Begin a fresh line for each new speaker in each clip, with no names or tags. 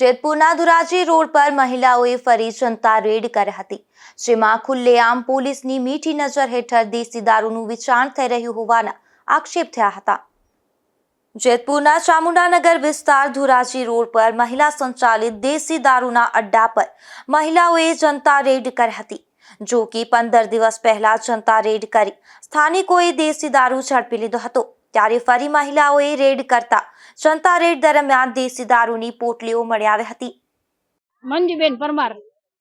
જેતપુરના Dhoraji road પર મહિલાઓએ ફરી જનતા રેડ કરી હતી. જેમાં ખુલ્લેઆમ પોલીસની મીઠી નજર હેઠળ દેશી દારૂનું વેચાણ થઈ રહ્યું હોવાના આક્ષેપ થયા હતા. જેતપુરના ચામુંડાનગર વિસ્તાર ધોરાજી રોડ પર મહિલા સંચાલિત દેશી દારૂના અડ્ડા પર મહિલાઓએ જનતા રેડ કરી હતી. જો કે પંદર દિવસ પહેલા જનતા રેડ કરી સ્થાનિકોએ દેશી દારૂ ઝડપી લીધો હતો. ત્યારે ફરી મહિલાઓએ રેડ કરતા જનતા રેડ દરમિયાન દેશી દારૂની પોટલીઓ મળી આવી હતી.
મંજુબેન પરમાર.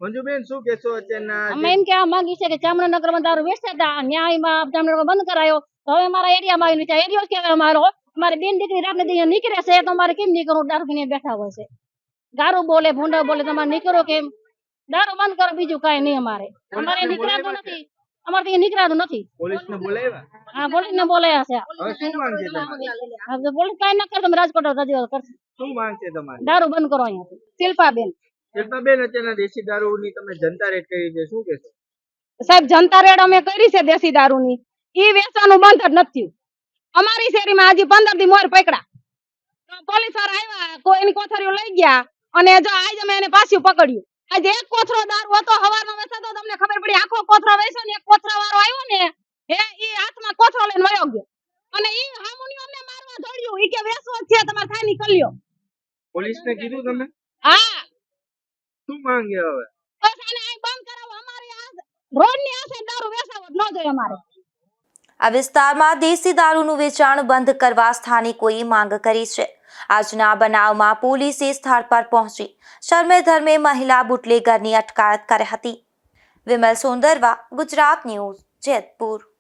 મંજુબેન શું કહેશો અત્યારના
અમે એમ કહેવા માંગી છે કે ચામડાનગરમાં દારૂ વેચતા હતા. ન્યાયમાં ચામડાનગર બંધ કરાયો. તો હવે મારા એરિયામાં આવીને ત્યાં એરિયો કેવાય કહેવાય અમારો મારી બેન દીકરી રાતને દઈએ નીકળે છે તો મારે કેમ નીકળવું દારૂ પીને બેઠા હોય છે? ગારું બોલે ભૂંડા બોલે તમારે નીકળો કેમ? દારૂ બંધ કરો બીજું કઈ નહીં અમારે. અમારે નીકળાતું નથી. અમારે ત્યાં નીકળાતું નથી.
પોલીસને બોલાવ્યા?
હા પોલીસ ને બોલાયા છે.
હવે શું માંગ છે તમારે?
પોલીસ કાંઈ ન કરે તમે રાજકોટ રજૂઆત કરશે.
શું માંગ છે તમારી?
દારૂ બંધ કરો અહીંયાથી. શિલ્પાબેન.
શિલ્પાબેન અત્યારના દેશી દારૂની તમે જનતા રેડ કરી છે શું કહેશો?
સાહેબ જનતા રેડ અમે કરી છે દેશી દારૂની. ઈ વેચવાનું બંધ જ નથી અમારી શેરીમાં હજી પંદર દી મોર પકડા તો પોલીસવાળા આવ્યા કોઈ એની કોથળીઓ લઈ ગયા અને જો આજ અમે એને પાછું પકડ્યું. આજે એક કોથરો દારૂ હતો હવારનો વેચાતો તમને ખબર પડી આખો કોથરો વેચ્યો ને એક કોથરા વાળો આવ્યો ને એ ઈ હાથમાં કોથરો લઈને વયો ગયો. અને ઈ હામુનિયો અમને મારવા દોડ્યું ઈ કે વેચવો છે તમાર થાય નીકળ્યો
પોલીસને કીધું તમે?
હા.
શું માંગે હવે?
બસ આને આ બંધ કરાવો અમારે આ રોડની આસે દારૂ વેચાવો ન જોઈએ અમારે.
આ વિસ્તારમાં દેશી દારૂનું વેચાણ બંધ કરવા સ્થાનિકોએ માંગ કરી છે. આજના બનાવમાં પોલીસે સ્થળ પર પહોંચી શર્મે ધર્મે મહિલા બુટલેગરની અટકાયત કરી હતી. વિમલ સુંદરવા, ગુજરાત ન્યૂઝ, જેતપુર.